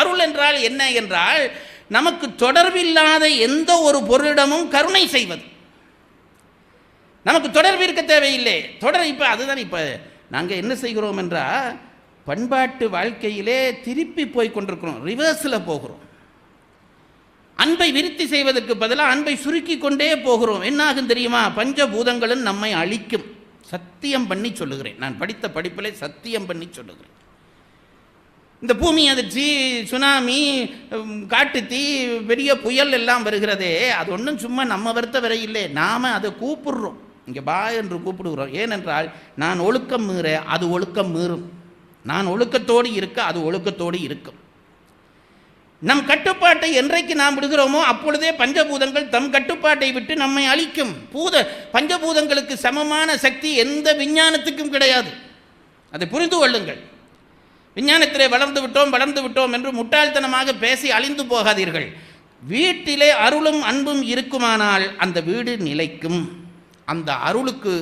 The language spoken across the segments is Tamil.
அருள் என்றால் என்ன என்றால் நமக்கு தொடர்பில்லாத எந்த ஒரு பொருளிடமும் கருணை செய்வது. நமக்கு தொடர்பு இருக்க தேவையில்லை. தொடர் இப்போ அதுதான் இப்போ நாங்கள் என்ன செய்கிறோம் என்றால் பண்பாட்டு வாழ்க்கையிலே திருப்பி போய் கொண்டிருக்கிறோம். ரிவர்ஸில் போகிறோம். அன்பை விருத்தி செய்வதற்கு பதிலாக அன்பை சுருக்கி கொண்டே போகிறோம். என்ன ஆகும் தெரியுமா? பஞ்சபூதங்களும் நம்மை அழிக்கும். சத்தியம் பண்ணி சொல்லுகிறேன். நான் படித்த படிப்பிலே சத்தியம் பண்ணி சொல்லுகிறேன். இந்த பூமி அதிர்ச்சி சுனாமி காட்டுத்தீ பெரிய புயல் எல்லாம் வருகிறதே அது ஒன்றும் சும்மா நம்ம வருத்த வரை இல்லை. நாம் அதை கூப்பிடுறோம். இங்கே பா என்று கூப்பிடுகிறோம். ஏனென்றால் நான் ஒழுக்கம் மீற அது ஒழுக்கம் மீறும். நான் ஒழுக்கத்தோடு இருக்க அது ஒழுக்கத்தோடு இருக்கும். நம் கட்டுப்பாட்டை என்றைக்கு நாம் விடுகிறோமோ அப்பொழுதே பஞ்சபூதங்கள் தம் கட்டுப்பாட்டை விட்டு நம்மை அழிக்கும். பூத பஞ்சபூதங்களுக்கு சமமான சக்தி எந்த விஞ்ஞானத்துக்கும் கிடையாது. அதை புரிந்து கொள்ளுங்கள். விஞ்ஞானத்திலே வளர்ந்து விட்டோம் வளர்ந்து விட்டோம் என்று முட்டாள்தனமாக பேசி அழிந்து போகாதீர்கள். வீட்டிலே அருளும் அன்பும் இருக்குமானால் அந்த வீடு நிலைக்கும். அந்த அருளுக்கு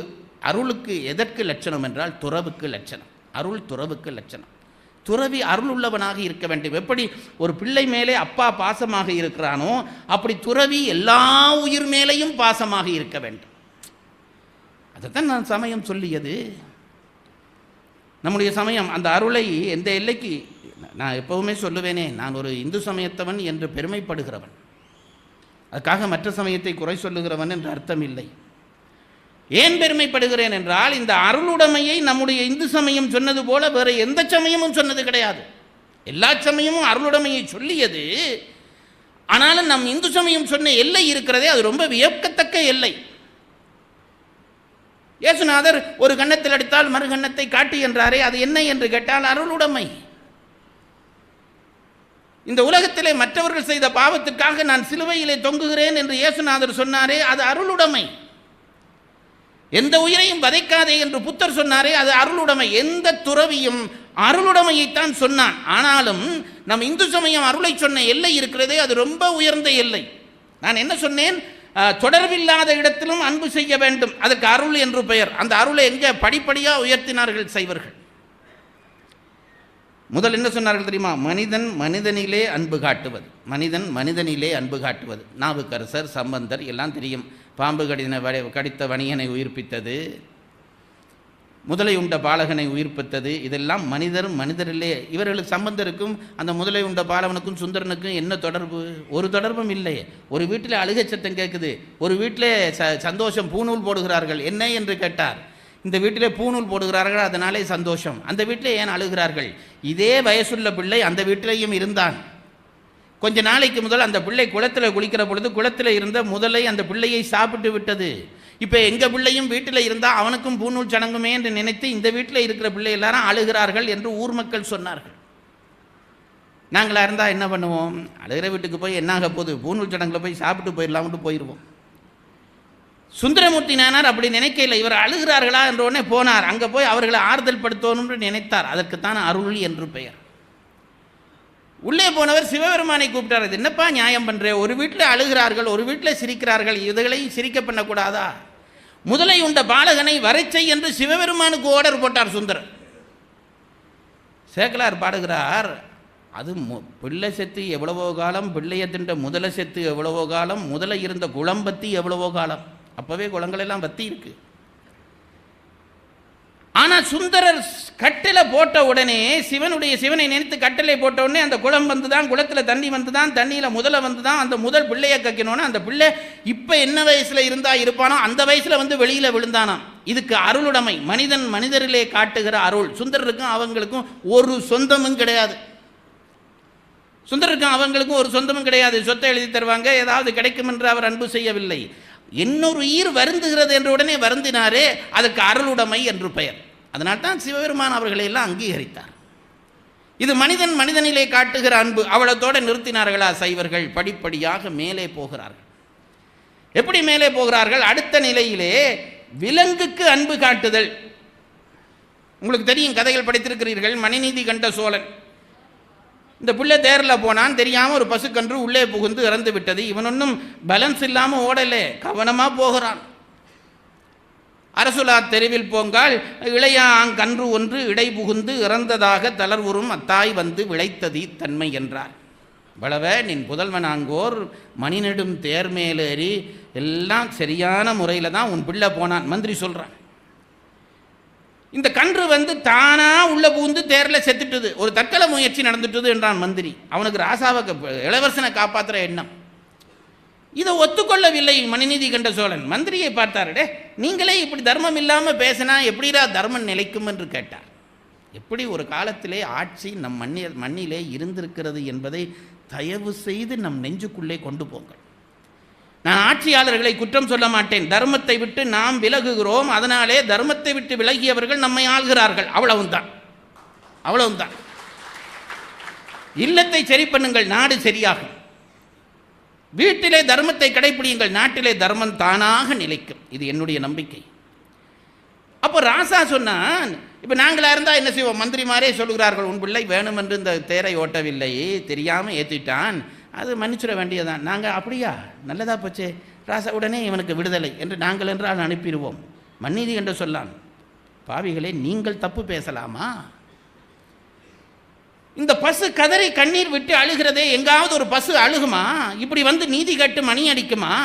அருளுக்கு எதற்கு லட்சணம் என்றால் துறவுக்கு லட்சணம். அருள் துறவுக்கு லட்சணம். துறவி அருள் உள்ளவனாக இருக்க வேண்டும். எப்படி ஒரு பிள்ளை மேலே அப்பா பாசமாக இருக்கிறானோ அப்படி துறவி எல்லா உயிர் மேலேயும் பாசமாக இருக்க வேண்டும். அதைத்தான் நான் சமயம் சொல்லியது. நம்முடைய சமயம் அந்த அருளை எந்த எல்லைக்கு? நான் எப்பவுமே சொல்லுவேனே நான் ஒரு இந்து சமயத்தவன் என்று பெருமைப்படுகிறவன். அதுக்காக மற்ற சமயத்தை குறை சொல்லுகிறவன் என்று அர்த்தம் இல்லை. ஏன் பெருமைப்படுகிறேன் என்றால் இந்த அருளுடைமையை நம்முடைய இந்து சமயம் சொன்னது போல வேறு எந்த சமயமும் சொன்னது கிடையாது. எல்லா சமயமும் அருளுடைமையை சொல்லியது. ஆனாலும் நம் இந்து சமயம் சொன்ன எல்லை இருக்கிறதே அது ரொம்ப வியக்கத்தக்க எல்லை. இயேசுநாதர் ஒரு கன்னத்தில் அடித்தால் மறு கன்னத்தை காட்டு என்றாரே அது என்ன என்று கேட்டால் அருளுடைமை இந்த உலகத்திலே மற்றவர்கள் செய்த பாவத்துக்காக நான் சிலுவையிலே தொங்குகிறேன் என்று இயேசுநாதர் சொன்னாரே அது அருளுடைமை எந்த உயிரையும் வதைக்காதே என்று புத்தர் சொன்னாரே அது அருளுடைமை எந்த துறவியும் அருளுடைமையைத்தான் சொன்னான். ஆனாலும் நம் இந்து சமயம் அருளை சொன்ன எல்லை இருக்கிறதே அது ரொம்ப உயர்ந்த எல்லை. நான் என்ன சொன்னேன்? தொடர்பில்லாத இடத்திலும் அன்பு செய்ய வேண்டும். அதற்கு அருள் என்று பெயர். அந்த அருளை எங்கே படிப்படியாக உயர்த்தினார்கள் செய்வர்கள் முதல் என்ன சொன்னார்கள் தெரியுமா? மனிதன் மனிதனிலே அன்பு காட்டுவது. மனிதன் மனிதனிலே அன்பு காட்டுவது. நாவுக்கரசர் சம்பந்தர் எல்லாம் தெரியும். பாம்பு கடின கடித்த வணிகனை உயிர்ப்பித்தது. முதலை உண்ட பாலகனை உயிர்ப்பித்தது இதெல்லாம் மனிதர் மனிதரிலே. இவர்களுக்கு சம்பந்தருக்கும் அந்த முதலை உண்ட பாலவனுக்கும் சுந்தரனுக்கும் என்ன தொடர்பு? ஒரு தொடர்பும் இல்லை ஒரு வீட்டில் அழுகை சத்தம் கேட்குது. ஒரு வீட்டிலே ச சந்தோஷம் பூநூல் போடுகிறார்கள். என்ன என்று கேட்டார். இந்த வீட்டிலே பூநூல் போடுகிறார்கள் அதனாலே சந்தோஷம். அந்த வீட்டிலே ஏன் அழுகிறார்கள்? இதே வயசுள்ள பிள்ளை அந்த வீட்டிலேயும் இருந்தான். கொஞ்ச நாளைக்கு முதல் அந்த பிள்ளை குளத்தில் குளிக்கிற பொழுது குளத்தில் இருந்த முதலை அந்த பிள்ளையை சாப்பிட்டு விட்டது. இப்போ எங்கள் பிள்ளையும் வீட்டில் இருந்தால் அவனுக்கும் பூநூல் சடங்குமே என்று நினைத்து இந்த வீட்டில் இருக்கிற பிள்ளை எல்லாரும் அழுகிறார்கள் என்று ஊர் மக்கள் சொன்னார்கள். நாங்களா இருந்தால் என்ன பண்ணுவோம்? அழுகிற வீட்டுக்கு போய் என்னாக போகுது? பூநூல் சடங்கில் போய் சாப்பிட்டு போயிடலாம்ட்டு போயிடுவோம் சுந்தரமூர்த்தி நானார் அப்படி நினைக்கல இவர் அழுகிறார்களா என்ற உடனே போனார். அங்கே போய் அவர்களை ஆறுதல் படுத்தணும்னு நினைத்தார். அதற்குத்தான் அருள் என்று பெயர். உள்ளே போனவர் சிவபெருமானை கூப்பிட்டார். என்னப்பா நியாயம் பண்ற? ஒரு வீட்டில் அழுகிறார்கள் ஒரு வீட்டில் சிரிக்கிறார்கள். இதுகளையும் சிரிக்க பண்ணக்கூடாதா? முதலை உண்ட பாலகனை வரைச்சை என்று சிவபெருமானுக்கு ஓடர் போட்டார் சுந்தரர் சேக்கலார் பாடுகிறார் அது பிள்ளை செத்து எவ்வளவோ காலம் பிள்ளைய தின்ற முதலை செத்து எவ்வளவோ காலம் முதலை இருந்த குளம்பத்தி எவ்வளவோ காலம். அப்போவே குளங்களெல்லாம் வத்தி இருக்குது ஆனால் சுந்தரர் கட்டில போட்ட உடனே சிவனுடைய சிவனை நினைத்து கட்டிலை போட்ட உடனே அந்த குளம் வந்து தான் குளத்தில் தண்ணி வந்து தான் தண்ணியில் முதல வந்து தான் அந்த முதல் பிள்ளையை கக்கணும்னு அந்த பிள்ளை இப்போ என்ன வயசில் இருந்தால் இருப்பானோ அந்த வயசில் வந்து வெளியில் விழுந்தானாம். இதுக்கு அருளுடைமை. மனிதன் மனிதரிலே காட்டுகிற அருள். சுந்தரருக்கும் அவங்களுக்கும் ஒரு சொந்தமும் கிடையாது. சுந்தரருக்கும் அவங்களுக்கும் ஒரு சொந்தமும் கிடையாது. சொத்தை எழுதி தருவாங்க. ஏதாவது கிடைக்கும் என்று அவர் அன்பு செய்யவில்லை. இன்னொரு உயிர் வருந்துகிறது என்ற உடனே வருந்தினாரே அதற்கு அருளுடைமை என்று பெயர். அதனால் தான் சிவபெருமான் அவர்களை எல்லாம் அங்கீகரித்தார். இது மனிதன் மனிதனிலே காட்டுகிற அன்பு. அவ்வளத்தோடு நிறுத்தினார்களா சைவர்கள்? படிப்படியாக மேலே போகிறார்கள். எப்படி மேலே போகிறார்கள்? அடுத்த நிலையிலே விலங்குக்கு அன்பு காட்டுதல். உங்களுக்கு தெரியும் கதைகள் படித்திருக்கிறீர்கள். மணிநீதி கண்ட சோழன். இந்த பிள்ளை தேரில் போனான் தெரியாமல் ஒரு பசுக்கன்று உள்ளே புகுந்து இறந்து விட்டது. இவன் ஒன்றும் பேலன்ஸ் இல்லாமல் ஓடலே கவனமாக போகிறான். அரசுலா தெருவில் போங்கால் இளையாங்கன்று ஒன்று இடை புகுந்து இறந்ததாக தளர்வுறும் அத்தாய் வந்து விளைத்ததி தன்மை என்றார். வளவ நின் புதல்வனாங்கோர் மணிநெடும் தேர்மேலேறி எல்லாம் சரியான முறையில் தான் உன் பிள்ளை போனான் மந்திரி சொல்கிறான் இந்த கன்று வந்து தானா உள்ள பூந்து தேரில் செத்துட்டுது. ஒரு தற்கொலை முயற்சி நடந்துட்டுது என்றான் மந்திரி. அவனுக்கு ராசாவை இளவரசனை காப்பாற்றுற எண்ணம். இதை ஒத்துக்கொள்ளவில்லை மணிநீதி கண்ட சோழன். மந்திரியை பார்த்தாருடே நீங்களே இப்படி தர்மம் இல்லாமல் பேசினா எப்படிடா தர்மம் நிலைக்கும்? என்று கேட்டார். எப்படி ஒரு காலத்திலே ஆட்சி நம் மண்ணில் மண்ணிலே இருந்திருக்கிறது என்பதை தயவு செய்து நம் நெஞ்சுக்குள்ளே கொண்டு போங்கள். நான் ஆட்சியாளர்களை குற்றம் சொல்ல மாட்டேன். தர்மத்தை விட்டு நாம் விலகுகிறோம். அதனாலே தர்மத்தை விட்டு விலகியவர்கள் நம்மை ஆள்கிறார்கள். அவ்வளவும்தான். அவ்வளவும்தான். இல்லத்தை சரி பண்ணுங்கள். நாடு சரியாகும். வீட்டிலே தர்மத்தை கடைப்பிடியுங்கள். நாட்டிலே தர்மம் தானாக நிலைக்கும். இது என்னுடைய நம்பிக்கை. அப்போ ராசா சொன்னான் இப்போ நாங்களாக இருந்தால் என்ன செய்வோம்? மந்திரிமாரே சொல்கிறார்கள் உன் பிள்ளை வேணுமென்று இந்த தேரை ஓட்டவில்லை. தெரியாமல் ஏற்றிட்டான் அது மன்னிச்சிட வேண்டியதுதான். நாங்கள் அப்படியா? நல்லதா போச்சே. ராசா உடனே இவனுக்கு விடுதலை என்று நாங்கள் என்றால் அனுப்பிடுவோம். மன்னிதி என்று சொல்லான் பாவிகளே நீங்கள் தப்பு பேசலாமா? இந்த பசு கதறி கண்ணீர் விட்டு அழுகிறதே எங்காவது ஒரு பசு அழுகுமா? இப்படி வந்து நீதி கட்டு மணி அடிக்குமா?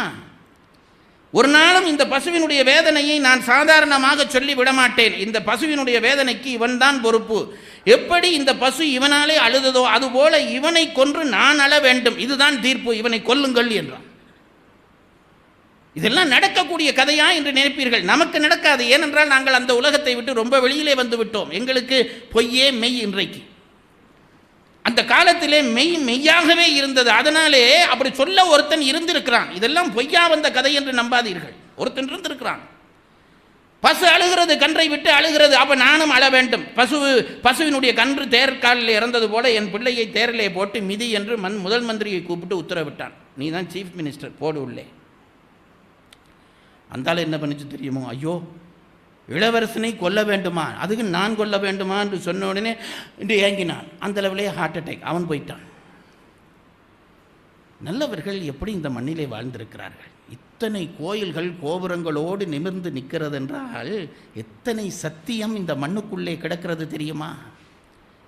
ஒரு நாளும் இந்த பசுவினுடைய வேதனையை நான் சாதாரணமாக சொல்லி விடமாட்டேன் இந்த பசுவினுடைய வேதனைக்கு இவன்தான் பொறுப்பு. எப்படி இந்த பசு இவனாலே அழுததோ அதுபோல இவனை கொன்று நான் அழ வேண்டும். இதுதான் தீர்ப்பு. இவனை கொல்லுங்கள் என்றான். இதெல்லாம் நடக்கக்கூடிய கதையா என்று நினைப்பீர்கள். நமக்கு நடக்காது. ஏனென்றால் நாங்கள் அந்த உலகத்தை விட்டு ரொம்ப வெளியிலே வந்து விட்டோம். எங்களுக்கு பொய்யே மெய் இன்றைக்கு. அந்த காலத்திலே மெய் மெய்யாகவே இருந்தது. அதனாலே அப்படி சொல்ல ஒருத்தன் இருந்திருக்கிறான். இதெல்லாம் பொய்யா வந்த கதை என்று நம்பாதீர்கள். ஒருத்தன் இருந்திருக்கிறான். பசு அழுகிறது கன்றை விட்டு அழுகிறது அப்போ நானும் அழ வேண்டும். பசு பசுவினுடைய கன்று தேர்காலில் இறந்தது போல என் பிள்ளையை தேரிலே போட்டு மிதி என்று மண் முதல் மந்திரியை கூப்பிட்டு உத்தரவிட்டான். நீ தான் சீஃப் மினிஸ்டர் போடு உள்ளே. அந்தால என்ன பண்ணுச்சு தெரியுமோ? ஐயோ இளவரசனை கொல்ல வேண்டுமா? அதுக்கு நான் கொல்ல வேண்டுமா? என்று சொன்ன உடனே என்று ஏங்கினான். அந்த லெவலே ஹார்ட் அட்டாக் அவன் போயிட்டான். நல்லவர்கள் எப்படி இந்த மண்ணிலே வாழ்ந்திருக்கிறார்கள்? இத்தனை கோயில்கள் கோபுரங்களோடு நிமிர்ந்து நிற்கிறது என்றால் எத்தனை சத்தியம் இந்த மண்ணுக்குள்ளே கிடக்கிறது தெரியுமா?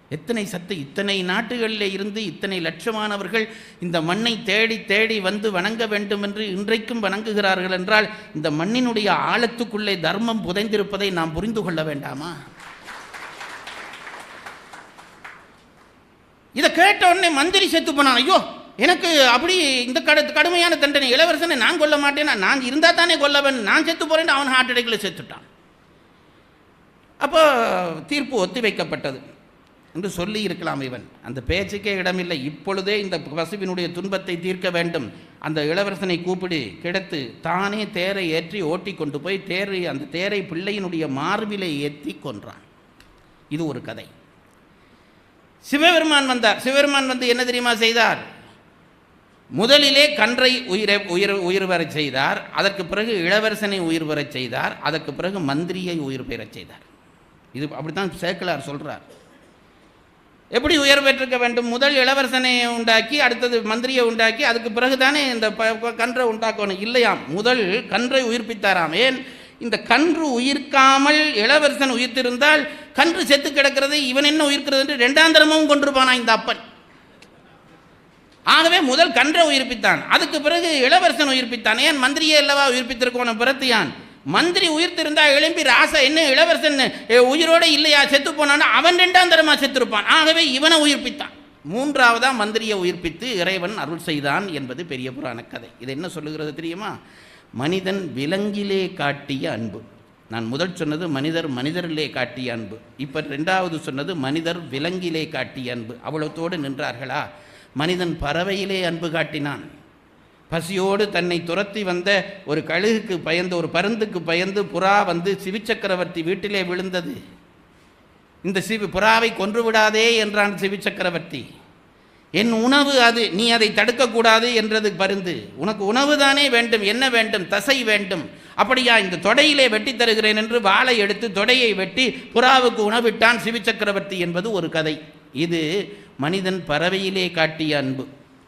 எத்தனை சத்து இத்தனை நாட்டுகளில் இருந்து இத்தனை லட்சமானவர்கள் இந்த மண்ணை தேடி தேடி வந்து வணங்க வேண்டும் என்று இன்றைக்கும் வணங்குகிறார்கள் என்றால் இந்த மண்ணினுடைய ஆழத்துக்குள்ளே தர்மம் புதைந்திருப்பதை நாம் புரிந்து கொள்ள வேண்டாமா? இதை கேட்ட உடனே மந்திரி செத்து போனான். ஐயோ! எனக்கு அப்படி இந்த கடு கடுமையான தண்டனை. இளவரசனை நான் கொல்ல மாட்டேன்? நான் இருந்தால் தானே கொல்லவன். நான் செத்து போகிறேன்னு அவன் ஹார்ட் அட்டாக்கில் செத்துட்டான். அப்போ தீர்ப்பு ஒத்தி வைக்கப்பட்டது என்று சொல்லி இருக்கலாம் இவன். அந்த பேச்சுக்கே இடமில்லை. இப்பொழுதே இந்த பசுவினுடைய துன்பத்தை தீர்க்க வேண்டும். அந்த இளவரசனை கூப்பிடு. கிடத்து தானே தேரை ஏற்றி ஓட்டி கொண்டு போய் தேரை அந்த தேரை பிள்ளையினுடைய மார்பிலை ஏற்றி கொன்றான். இது ஒரு கதை. சிவபெருமான் வந்தார். சிவபெருமான் வந்து என்ன தெரியுமா செய்தார்? முதலிலே கன்றை உயிரை உயிர் உயிர் பெறச் செய்தார். அதற்கு பிறகு இளவரசனை உயிர் பெறச் செய்தார். அதற்கு பிறகு மந்திரியை உயிர் பெறச் செய்தார். இது அப்படித்தான் சேக்கலார் சொல்கிறார் எப்படி உயர் பெற்றிருக்க வேண்டும்? முதல் இளவரசனை உண்டாக்கி அடுத்தது மந்திரியை உண்டாக்கி அதுக்கு பிறகு தானே இந்த ப- கன்றை உண்டாக்கணும்? இல்லையாம். முதல் கன்றை உயிர்ப்பித்தாராம். ஏன்? இந்த கன்று உயிர்க்காமல் இளவரசன் உயிர்த்திருந்தால் கன்று செத்து கிடக்கிறது இவன் என்ன உயிர்க்கிறது என்று ரெண்டாந்தரமும் கொண்டிருப்பானா இந்த அப்பன்? ஆகவே முதல் கன்றை உயிர்ப்பித்தான். அதுக்கு பிறகு இளவரசன் உயிர்ப்பித்தான். ஏன் மந்திரியே அல்லவா உயிர்ப்பித்திருக்கோன பிறத்தியான்? மந்திரி உயிர்த்திருந்தா எழும்பி ராசா என்ன இளவரசன்? உயிரோடு உயிரோட இல்லையா? செத்து போனான்னு அவன் ரெண்டாம் தரமா செத்திருப்பான். ஆகவே இவனை உயிர்ப்பித்தான். மூன்றாவதா மந்திரியை உயிர்ப்பித்து இறைவன் அருள் செய்தான் என்பது பெரிய புராண கதை. இது என்ன சொல்லுகிறது தெரியுமா? மனிதன் விலங்கிலே காட்டிய அன்பு. நான் முதல் சொன்னது மனிதர் மனிதரிலே காட்டிய அன்பு. இப்போ ரெண்டாவது சொன்னது மனிதர் விலங்கிலே காட்டிய அன்பு. அவ்வளோத்தோடு நின்றார்களா? மனிதன் பறவையிலே அன்பு காட்டினான். பசியோடு தன்னை துரத்தி வந்த ஒரு கழுகுக்கு பயந்து ஒரு பருந்துக்கு பயந்து புறா வந்து சிவிச்சக்கரவர்த்தி வீட்டிலே விழுந்தது. இந்த சிவி புறாவை கொன்று விடாதே என்றான் சிவிச்சக்கரவர்த்தி. என் உணவு அது நீ அதை தடுக்கக்கூடாது என்றது பருந்து. உனக்கு உணவு தானே வேண்டும் என்ன வேண்டும் தசை வேண்டும். அப்படியா இந்த தொடையிலே வெட்டி தருகிறேன் என்று வாளை எடுத்து தொடையை வெட்டி புறாவுக்கு உணவிட்டான் சிவிச்சக்கரவர்த்தி என்பது ஒரு கதை. இது மனிதன் பறவையிலே காட்டிய அன்பு.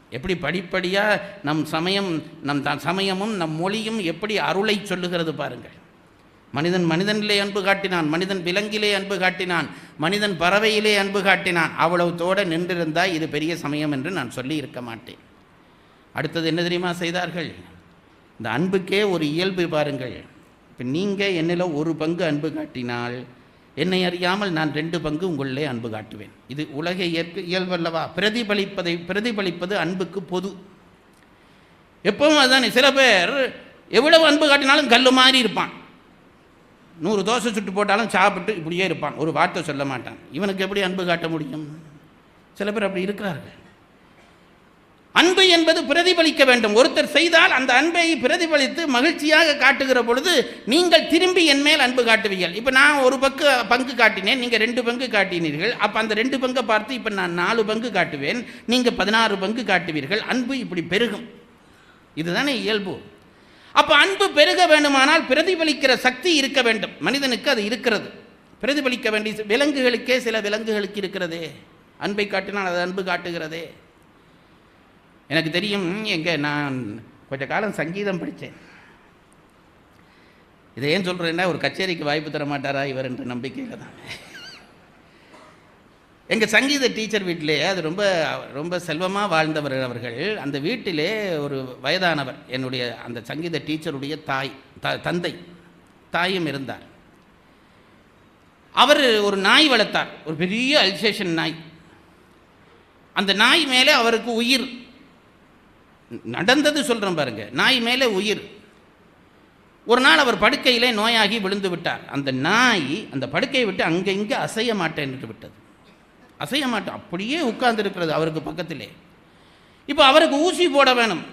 எப்படி படிப்படியாக நம் சமயம் நம் த- சமயமும் நம் மொழியும் எப்படி அருளை சொல்லுகிறது பாருங்கள். மனிதன் மனிதனிலே அன்பு காட்டினான் மனிதன் விலங்கிலே அன்பு காட்டினான் மனிதன் பறவையிலே அன்பு காட்டினான். அவ்வளவுத்தோடு நின்றிருந்தால் இது பெரிய சமயம் என்று நான் சொல்லி இருக்க மாட்டேன். அடுத்தது என்ன தெரியுமா செய்தார்கள்? இந்த அன்புக்கே ஒரு இயல்பு பாருங்கள். இப்போ நீங்கள் என்னில் ஒரு பங்கு அன்பு காட்டினால் என்னை அறியாமல் நான் ரெண்டு பங்கு உங்களிலே அன்பு காட்டுவேன். இது உலகை இயற்கை இயல்பல்லவா? பிரதிபலிப்பதை பிரதிபலிப்பது அன்புக்கு பொது. எப்பவும் அதுதானே. சில பேர் எவ்வளவு அன்பு காட்டினாலும் கல் மாதிரி இருப்பான். நூறு தோசை சுட்டு போட்டாலும் சாப்பிட்டு இப்படியே இருப்பான். ஒரு வார்த்தை சொல்ல மாட்டான். இவனுக்கு எப்படி அன்பு காட்ட முடியும்? சில பேர் அப்படி இருக்கிறார்கள். அன்பு என்பது பிரதிபலிக்க வேண்டும். ஒருத்தர் செய்தால் அந்த அன்பை பிரதிபலித்து மகிழ்ச்சியாக காட்டுகிற பொழுது நீங்கள் திரும்பி என் மேல் அன்பு காட்டுவீர்கள். இப்போ நான் ஒரு பங்கு பங்கு காட்டினேன். நீங்கள் ரெண்டு பங்கு காட்டினீர்கள். அப்போ அந்த ரெண்டு பங்கை பார்த்து இப்போ நான் நாலு பங்கு காட்டுவேன். நீங்கள் பதினாறு பங்கு காட்டுவீர்கள். அன்பு இப்படி பெருகும். இதுதானே இயல்பு. அப்போ அன்பு பெருக வேண்டுமானால் பிரதிபலிக்கிற சக்தி இருக்க வேண்டும். மனிதனுக்கு அது இருக்கிறது. பிரதிபலிக்க வேண்டிய விலங்குகளுக்கே சில விலங்குகளுக்கு இருக்கிறதே. அன்பை காட்டினால் அது அன்பு காட்டுகிறதே. எனக்கு தெரியும் எங்கே நான் கொஞ்ச காலம் சங்கீதம் படித்தேன். இதை ஏன் சொல்கிறேன்னா ஒரு கச்சேரிக்கு வாய்ப்பு தர மாட்டாரா இவர் என்ற நம்பிக்கையில் தான். எங்கள் சங்கீத டீச்சர் வீட்டிலே அது ரொம்ப ரொம்ப செல்வமாக வாழ்ந்தவர் அவர்கள் அந்த வீட்டிலே ஒரு வயதானவர் என்னுடைய அந்த சங்கீத டீச்சருடைய தாய் த தந்தை தாயும் இருந்தார். அவர் ஒரு நாய் வளர்த்தார் ஒரு பெரிய அல்சேஷன் நாய். அந்த நாய் மேலே அவருக்கு உயிர். நடந்தது சொல்கிறேன் பாருங்க. நாய் மேலே உயிர். ஒரு நாள் அவர் படுக்கையிலே நோயாகி விழுந்து விட்டார். அந்த நாய் அந்த படுக்கையை விட்டு அங்கே இங்கே அசைய மாட்டேன் விட்டது. அசைய மாட்டோம் அப்படியே உட்கார்ந்துருக்கிறது அவருக்கு பக்கத்திலே. இப்போ அவருக்கு ஊசி போட வேணும்.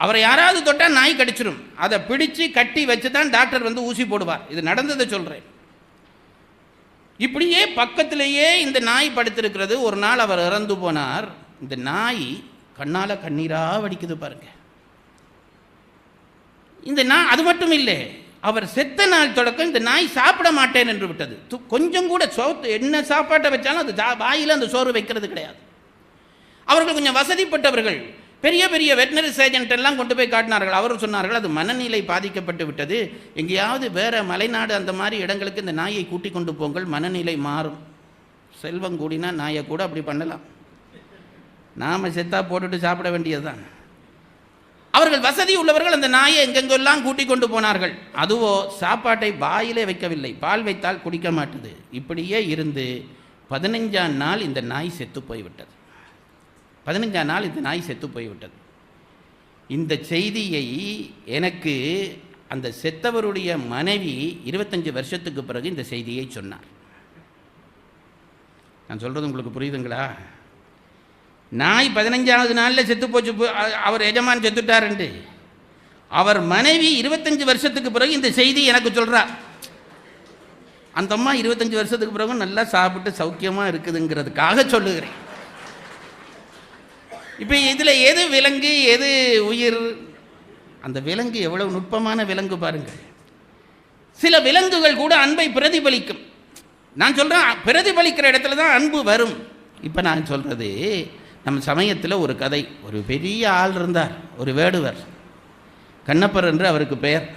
அவரை யாராவது தொட்டால் நாய் கடிச்சிடும் அதை பிடிச்சு கட்டி வச்சு தான் டாக்டர் வந்து ஊசி போடுவார். இது நடந்ததை சொல்கிறேன் இப்படியே பக்கத்திலேயே இந்த நாய் படுத்திருக்கிறது. ஒரு நாள் அவர் இறந்து போனார். இந்த நாய் கண்ணால் கண்ணீராக வடிக்குது பாருங்க. இந்த நாய் அது மட்டும் இல்லை அவர் செத்த நாள் தொடக்கம் இந்த நாய் சாப்பிட மாட்டேன் என்று விட்டது. கொஞ்சம் கூட சோத்து என்ன சாப்பாட்டை வச்சாலும் அது ஜா- அந்த சோறு வைக்கிறது கிடையாது. அவர்கள் கொஞ்சம் வசதிப்பட்டவர்கள் பெரிய பெரிய வெட்டினரி சர்ஜன்ட் எல்லாம் கொண்டு போய் காட்டினார்கள். அவர் சொன்னார்கள் அது மனநிலை பாதிக்கப்பட்டு விட்டது. எங்கேயாவது வேற மலைநாடு அந்த மாதிரி இடங்களுக்கு இந்த நாயை கூட்டி கொண்டு போங்கள் மனநிலை மாறும். செல்வம் கூடினா நாயை கூட அப்படி பண்ணலாம். நாம் செத்தா போட்டுட்டு சாப்பிட வேண்டியதுதான். அவர்கள் வசதி உள்ளவர்கள் அந்த நாயை எங்கெங்கெல்லாம் கூட்டிக் கொண்டு போனார்கள்? அதுவோ சாப்பாட்டை வாயிலே வைக்கவில்லை. பால் வைத்தால் குடிக்க மாட்டுது. இப்படியே இருந்து பதினஞ்சாம் நாள் இந்த நாய் செத்து போய்விட்டது. பதினஞ்சாம் நாள் இந்த நாய் செத்து போய்விட்டது. இந்த செய்தியை எனக்கு அந்த செத்தவருடைய மனைவி இருபத்தஞ்சு வருஷத்துக்கு பிறகு இந்த செய்தியை சொன்னார். நான் சொல்கிறது உங்களுக்கு புரியுதுங்களா? நாய் பதினஞ்சாவது நாளில் செத்து போச்சு. அவர் எஜமான் செத்துட்டாருண்டு அவர் மனைவி இருபத்தஞ்சு வருஷத்துக்கு பிறகு இந்த செய்தி எனக்கு சொல்கிறா அந்த அம்மா இருபத்தஞ்சு வருஷத்துக்கு பிறகு நல்லா சாப்பிட்டு சௌக்கியமாக இருக்குதுங்கிறதுக்காக சொல்லுகிறேன். இப்போ இதில் எது விலங்கு எது உயிர்? அந்த விலங்கு எவ்வளவு நுட்பமான விலங்கு பாருங்கள் சில விலங்குகள் கூட அன்பை பிரதிபலிக்கும். நான் சொல்கிறேன் பிரதிபலிக்கிற இடத்துல தான் அன்பு வரும். இப்போ நான் சொல்கிறது நம்ம சமயத்தில் ஒரு கதை. ஒரு பெரிய ஆள் இருந்தார். ஒரு வேடுவர். கண்ணப்பர் என்று அவருக்கு பெயர்.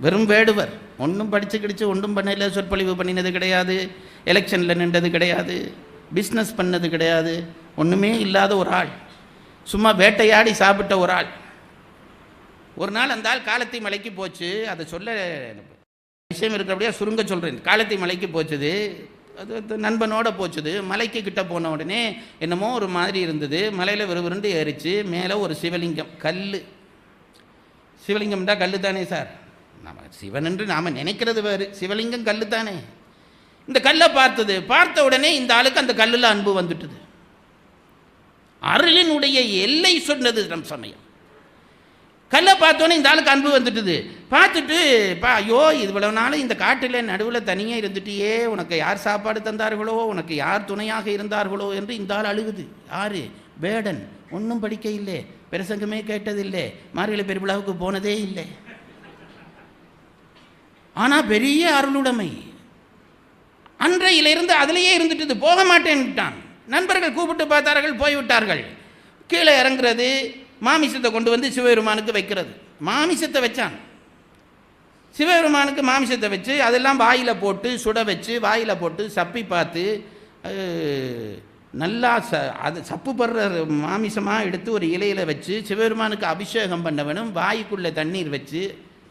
வெறும் வேடுவர். ஒன்றும் படித்து கிடிச்சு ஒன்றும் பண்ணல சொற்பொழிவு பண்ணினது கிடையாது. எலெக்ஷனில் நின்றது கிடையாது. பிஸ்னஸ் பண்ணது கிடையாது. ஒன்றுமே இல்லாத ஒரு ஆள். சும்மா வேட்டையாடி சாப்பிட்ட ஒரு ஆள். ஒரு நாள் அந்த ஆள் காலத்தை மலைக்கு போச்சு. அதை சொல்ல விஷயம் இருக்கிறபடியா சுருங்க சொல்கிறேன் காலத்தை மலைக்கு போச்சுது. அது நண்பனோட போச்சுது. மலைக்கு கிட்ட போன உடனே என்னமோ ஒரு மாதிரி இருந்தது. மலையில் விறுவிறுண்டு ஏறிச்சு. மேலே ஒரு சிவலிங்கம் கல் சிவலிங்கம்டா கல் தானே சார்? நம்ம சிவன் என்று நாம் நினைக்கிறது வேறு. சிவலிங்கம் கல் தானே இந்த கல்லை பார்த்தது பார்த்த உடனே இந்த ஆளுக்கு அந்த கல்லில் அன்பு வந்துட்டுது. அருளினுடைய எல்லை சொன்னது நம் சமயம். கல்லை பார்த்தோன்னே இந்த ஆளுக்கு அன்பு வந்துட்டுது. பார்த்துட்டு பா ஐயோ இவ்வளவு நாள் இந்த காட்டில் நடுவில் தனியாக இருந்துட்டியே. உனக்கு யார் சாப்பாடு தந்தார்களோ உனக்கு யார் துணையாக இருந்தார்களோ என்று இந்த ஆள் அழுகுது. யாரு? வேடன். ஒன்றும் படிக்க இல்லை. பிரசங்கமே கேட்டதில்லை. மார்கழி பெருவிழாவுக்கு போனதே இல்லை. ஆனால் பெரிய அருளுடைமை. அன்றையிலிருந்து அதிலேயே இருந்துட்டு போக மாட்டேன்ட்டான். நண்பர்கள் கூப்பிட்டு பார்த்தார்கள் போய்விட்டார்கள். கீழே இறங்குறது மாமிசத்தை கொண்டு வந்து சிவபெருமானுக்கு வைக்கிறது. மாமிசத்தை வச்சான். சிவபெருமானுக்கு மாமிசத்தை வச்சு அதெல்லாம் வாயில் போட்டு சுட வச்சு வாயில் போட்டு சப்பி பார்த்து நல்லா ச அது சப்பு படுற மாமிசமாக எடுத்து ஒரு இலையில் வச்சு சிவபெருமானுக்கு அபிஷேகம் பண்ண வேணும் வாய்க்குள்ளே தண்ணீர் வச்சு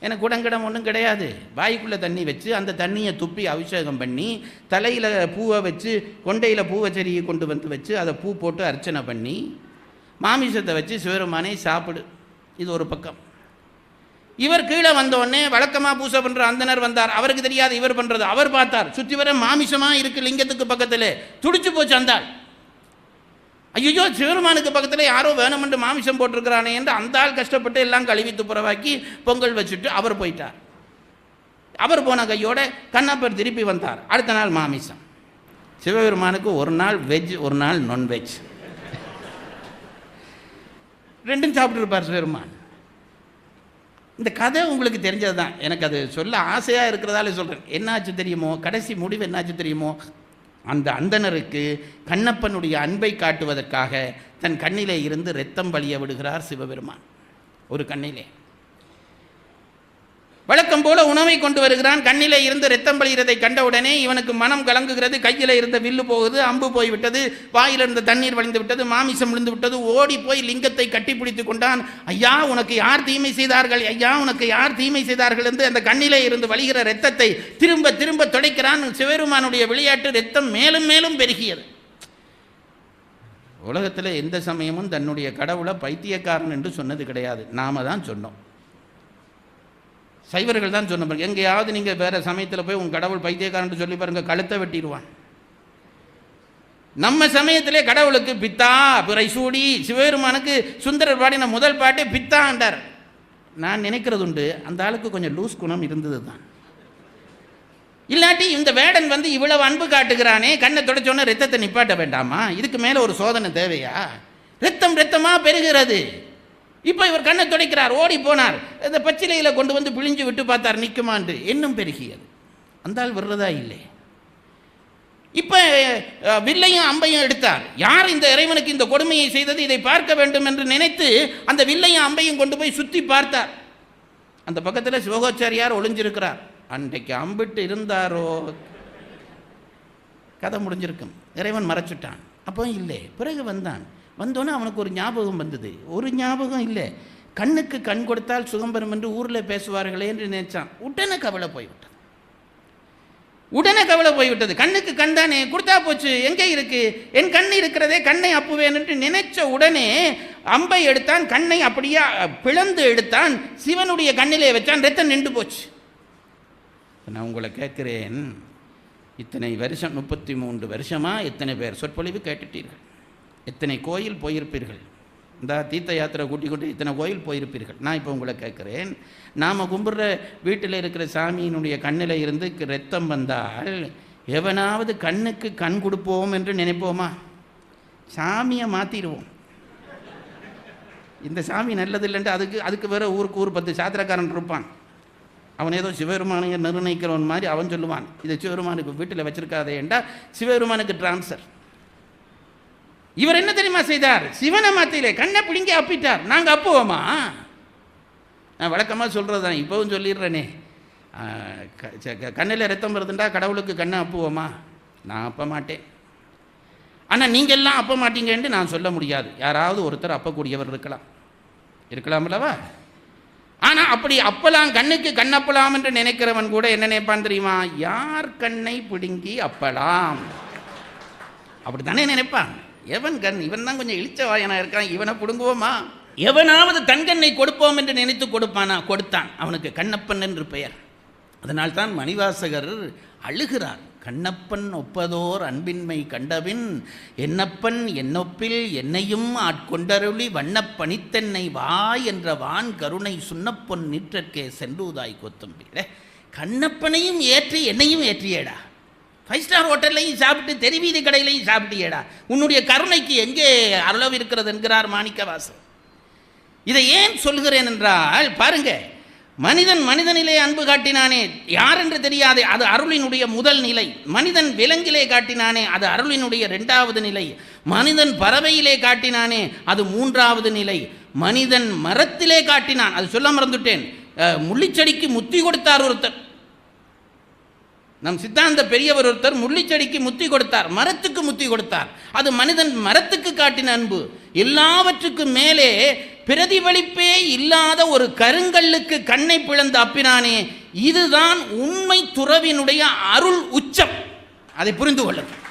எனக்கு குடங்கிடம் ஒன்றும் கிடையாது. வாய்க்குள்ளே தண்ணி வச்சு அந்த தண்ணியை துப்பி அபிஷேகம் பண்ணி தலையில் பூவை வச்சு கொண்டையில் பூவச்செடியை கொண்டு வந்து வச்சு அதை பூ போட்டு அர்ச்சனை பண்ணி மாமிசத்தை வச்சு சிவபெருமானை சாப்பிடு. இது ஒரு பக்கம். இவர் கீழே வந்தோடனே வழக்கமாக பூசை பண்ணுற அந்தனர் வந்தார். அவருக்கு தெரியாது இவர் பண்ணுறது அவர் பார்த்தார். சுற்றி வர மாமிசமாக இருக்குது லிங்கத்துக்கு பக்கத்தில். துடிச்சு போச்சு அந்தாள் ஐயோ சிவருமானுக்கு பக்கத்தில் யாரோ வேணுமென்று மாமிசம் போட்டிருக்கிறானே என்று அந்த ஆள் கஷ்டப்பட்டு எல்லாம் கழுவி துப்புரவாக்கி பொங்கல் வச்சுட்டு அவர் போயிட்டார். அவர் போன கையோட கண்ணப்பர் திருப்பி வந்தார். அடுத்த நாள் மாமிசம். சிவபெருமானுக்கு ஒரு நாள் வெஜ் ஒரு நாள் நான்வெஜ் ரெண்டும் சாப்பிட்டுருப்பார் சிவபெருமான். இந்த கதை உங்களுக்கு தெரிஞ்சது தான் எனக்கு அது சொல்ல ஆசையாக இருக்கிறதால சொல்கிறேன் என்னாச்சு தெரியுமோ? கடைசி முடிவு என்னாச்சு தெரியுமோ? அந்த அந்தணருக்கு கண்ணப்பனுடைய அன்பை காட்டுவதற்காக தன் கண்ணிலே இருந்து இரத்தம் வழிய விடுகிறார் சிவபெருமான். ஒரு கண்ணிலே. வழக்கம் போல உணவை கொண்டு வருகிறான். கண்ணிலே இருந்து ரத்தம் பழிகிறதை கண்டவுடனே இவனுக்கு மனம் கலங்குகிறது. கையில் இருந்த வில்லு போகுது அம்பு போய்விட்டது வாயில் இருந்த தண்ணீர் வழிந்து விட்டது மாமிசம் விழுந்து விட்டது ஓடி போய் லிங்கத்தை கட்டிப்பிடித்து கொண்டான். ஐயா உனக்கு யார் தீமை செய்தார்கள்? ஐயா உனக்கு யார் தீமை செய்தார்கள் என்று அந்த கண்ணிலே இருந்து வழிகிற ரத்தத்தை திரும்ப திரும்ப துடைக்கிறான். சிவருமானுடைய விளையாட்டு ரத்தம் மேலும் மேலும் பெருகியது. உலகத்தில் எந்த சமயமும் தன்னுடைய கடவுளை பைத்தியக்காரன் என்று சொன்னது கிடையாது. நாம தான் சொன்னோம். சைவர்கள் தான் சொன்ன பாருங்க எங்கேயாவது நீங்கள் வேறு சமயத்தில் போய் உங்கள் கடவுள் பைத்தியக்காரன்ட்டு சொல்லி பாருங்கள் கழுத்தை வெட்டிடுவான். நம்ம சமயத்திலே கடவுளுக்கு பித்தா பிறை சூடி சிவபெருமானுக்கு சுந்தரர் பாடின முதல் பாட்டே பித்தாண்டார் நான் நினைக்கிறது உண்டு அந்த ஆளுக்கு கொஞ்சம் லூஸ் குணம் இருந்தது தான் இல்லாட்டி இந்த வேடன் வந்து இவ்வளவு அன்பு காட்டுகிறானே கண்ணை தொடச்சோன்னே ரத்தத்தை நிப்பாட்ட வேண்டாமா? இதுக்கு மேலே ஒரு சோதனை தேவையா? ரத்தம் ரத்தமாக பெருகிறது. இப்போ இவர் கண்ணை துடைக்கிறார் ஓடி போனார். இந்த பச்சிலையில் கொண்டு வந்து பிழிஞ்சு விட்டு பார்த்தார் நிற்குமான்று இன்னும் பெருகியது. அந்தால் விடுறதா வர்றதா இல்லை. இப்போ வில்லையும் அம்பையும் எடுத்தார். யார் இந்த இறைவனுக்கு இந்த கொடுமையை செய்தது? இதை பார்க்க வேண்டும் என்று நினைத்து அந்த வில்லையும் அம்பையும் கொண்டு போய் சுற்றி பார்த்தார். அந்த பக்கத்தில் சிவகோச்சாரியார் ஒளிஞ்சிருக்கிறார். அன்றைக்கு அம்பிட்டு இருந்தாரோ? கதை முடிஞ்சிருக்கும். இறைவன் மறைச்சிட்டான். அப்போ இல்லை. பிறகு வந்தான். வந்தோன்னே அவனுக்கு ஒரு ஞாபகம் வந்தது. ஒரு ஞாபகம் இல்லை. கண்ணுக்கு கண் கொடுத்தால் சுகம் பெறும் என்று ஊரில் பேசுவார்களே என்று நினைச்சான். உடனே கவலை போய்விட்டது. உடனே கவலை போய்விட்டது. கண்ணுக்கு கண் தானே? கொடுத்தா போச்சு. எங்கே இருக்கு? என் கண் இருக்கிறதே கண்ணை அப்புவேன் என்று நினைச்ச உடனே அம்பை எடுத்தான். கண்ணை அப்படியே பிளந்து எடுத்தான். சிவனுடைய கண்ணிலே வச்சான். ரத்தம் நின்று போச்சு. நான் உங்களை கேட்குறேன். இத்தனை வருஷம் முப்பத்தி மூன்று வருஷமாக இத்தனை பேர் சொற்பொழிவு கேட்டுட்டீர்கள்? எத்தனை கோயில் போயிருப்பீர்கள். இந்த தீர்த்த யாத்திரை கூட்டி கூட்டி இத்தனை கோயில் போயிருப்பீர்கள். நான் இப்போ உங்களை கேட்குறேன் நாம் கும்பிட்ற வீட்டில் இருக்கிற சாமியினுடைய கண்ணில் இருந்து ரத்தம் வந்தால் எவனாவது கண்ணுக்கு கண் கொடுப்போம் என்று நினைப்போமா? சாமியை மாற்றிடுவோம் இந்த சாமி நல்லது இல்லைன்ட்டு அதுக்கு அதுக்கு வேறு ஊருக்கு ஊர் பத்து சாத்திரக்காரன் இருப்பான். அவன் ஏதோ சிவபெருமானையை நிர்ணயிக்கிறவன் மாதிரி அவன் சொல்லுவான். இதை சிவபெருமானுக்கு வீட்டில் வச்சிருக்காதே சிவபெருமானுக்கு டிரான்ஸ்ஃபர். இவர் என்ன தெரியுமா செய்தார்? சிவனை மாத்திலே கண்ணை பிடிங்கி அப்பிட்டார். நாங்கள் அப்புவோமா? நான் வழக்கமாக சொல்கிறது தான் இப்போவும் சொல்லிடுறேனே. கண்ணில் ரத்தம் வருதுண்டா? கடவுளுக்கு கண்ணை அப்புவோமா? நான் அப்ப மாட்டேன். ஆனால் நீங்கள்லாம் அப்ப மாட்டீங்கன்னு நான் சொல்ல முடியாது. யாராவது ஒருத்தர் அப்பக்கூடியவர் இருக்கலாம். இருக்கலாம் அல்லவா? ஆனால் அப்படி அப்பலாம் கண்ணுக்கு கண்ணப்பலாம் என்று நினைக்கிறவன் கூட என்ன நினைப்பான் தெரியுமா? யார் கண்ணை பிடுங்கி அப்பலாம்? அப்படி தானே நினைப்பான். எவன் கண்? இவன் தான் கொஞ்சம் இழிச்ச வாயனாக இருக்கான். இவனை பிடுங்குவோமா? எவனாவது தன்கண்ணை கொடுப்போம் என்று நினைத்து கொடுப்பானா? கொடுத்தான். அவனுக்கு கண்ணப்பன் என்று பெயர். அதனால்தான் மணிவாசகர் அழுகிறார். கண்ணப்பன் ஒப்பதோர் அன்பின்மை கண்டபின் என்னப்பன் என்னொப்பில் என்னையும் ஆட்கொண்டருளி வண்ணப்பனித்தென்னை வா என்ற வான் கருணை சுண்ணப்பொன் நீற்றற்கே சென்றுதாய் கொத்தம்பிட கண்ணப்பனையும் ஏற்றி என்னையும் ஏற்றியேடா. ஃபைவ் ஸ்டார் ஹோட்டல்லையும் சாப்பிட்டு தெருவீதி கடையிலையும் சாப்பிட்டியேடா. உன்னுடைய கருணைக்கு எங்கே அளவு இருக்கிறது என்கிறார் மாணிக்கவாசன். இதை ஏன் சொல்கிறேன் என்றால் பாருங்க மனிதன் மனிதனிலே அன்பு காட்டினானே யார் என்று தெரியாதே அது அருளினுடைய முதல் நிலை. மனிதன் விலங்கிலே காட்டினானே அது அருளினுடைய இரண்டாவது நிலை. மனிதன் பறவையிலே காட்டினானே அது மூன்றாவது நிலை. மனிதன் மரத்திலே காட்டினான். அது சொல்ல மறந்துட்டேன். முள்ளிச்செடிக்கு முத்தி கொடுத்தார் ஒருத்தர் நம் சித்தாந்த பெரியவர் ஒருத்தர் முள்ளிச்செடிக்கு முத்தி கொடுத்தார் மரத்துக்கு முத்தி கொடுத்தார். அது மனிதன் மரத்துக்கு காட்டின அன்பு. எல்லாவற்றுக்கும் மேலே பிரதிபலிப்பே இல்லாத ஒரு கருங்கல்லுக்கு கண்ணை பிளந்த அப்பினானே இதுதான் உண்மை துறவினுடைய அருள் உச்சம். அதை புரிந்து கொள்ளுங்கள்.